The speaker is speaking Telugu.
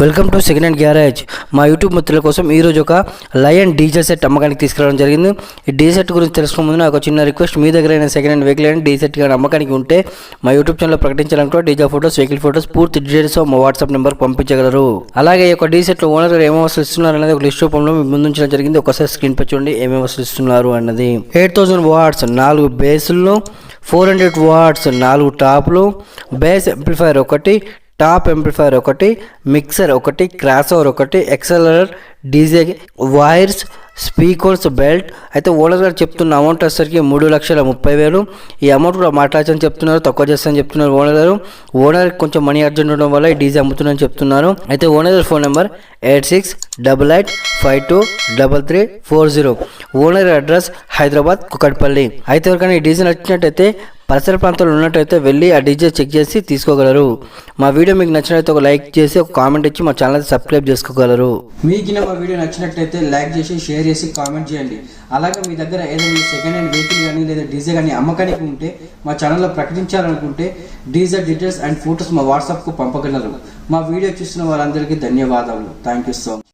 Welcome to second hand garage. మా యూట్యూబ్ మిత్రుల కోసం ఈరోజు ఒక లయన్ డీజే సెట్ అమ్మకానికి తీసుకురావడం జరిగింది. ఈ డీ సెట్ గురించి తెలుసుకున్న ముందు నాకు చిన్న రిక్వెస్ట్ మీ దగ్గర అయిన సెకండ్ హ్యాండ్ వెహికల్ అయిన డీ సెట్ కానీ అమ్మకానికి ఉంటే మా యూట్యూబ్ ఛానల్ ప్రకటించాలనుకో డీజే ఫోటోస్ వెహికల్ ఫోటోస్ పూర్తి డీటెయిల్స్ మా వాట్సాప్ నెంబర్ పంపించగలరు. అలాగే ఈ యొక్క డీ సెట్లో ఓనర్ గారు ఏమేమి వసూలు ఇస్తున్నారు అనేది ఒక లిస్ట్ రూపంలో ముందుంచడం జరిగింది. ఒకసారి స్క్రీన్ పై చూడండి ఏమేమి వసూలు ఇస్తున్నారు అన్నది. ఎయిట్ థౌసండ్ వాట్స్ నాలుగు బేసుల్లో ఫోర్ హండ్రెడ్ వాట్స్ నాలుగు టాప్లు బేస్ ఎంప్లిఫైర్ ఒకటి టాప్ ఎంప్లిఫైర్ ఒకటి మిక్సర్ ఒకటి క్రాస్ఓవర్ ఒకటి equaliser DJ wires speakers belt. అయితే ఓనర్ గారు చెప్తున్న అమౌంట్ వచ్చేసరికి మూడు లక్షల ముప్పై వేలు. ఈ అమౌంట్ కూడా మాట్లాడచ్చని చెప్తున్నారు తక్కువ చేస్తానని చెప్తున్నారు ఓనర్ గారు. ఓనర్ కొంచెం మనీ అర్జెంట్ ఉండడం వల్ల ఈ డీజే అమ్ముతున్నారని చెప్తున్నారు. అయితే ఓనర్ గారి phone number eight six double eight five two double three four zero. Owner address Hyderabad Kukatpally అయితే ఎవరికైనా ఈ డీజే నచ్చినట్టయితే పరిసర ప్రాంతంలో ఉన్నట్టయితే వెళ్ళి ఆ డీజే చెక్ చేసి తీసుకోగలరు. మా వీడియో మీకు నచ్చినట్లయితే ఒక లైక్ చేసి ఒక కామెంట్ ఇచ్చి మా ఛానల్ సబ్స్క్రైబ్ చేసుకోగలరు. మీకు మా వీడియో నచ్చినట్లయితే లైక్ చేసి షేర్ చేసి కామెంట్ చేయండి. అలాగే మీ దగ్గర ఏదైనా సెకండ్ హ్యాండ్ వెహికల్ కానీ లేదా డీజే కానీ అమ్మకానికి ఉంటే మా ఛానల్లో ప్రకటించాలనుకుంటే డీజే డీటెయిల్స్ అండ్ ఫొటోస్ మా వాట్సాప్కు పంపగలరు. మా వీడియో చూసిన వారందరికీ ధన్యవాదాలు థ్యాంక్ యూ సో మచ్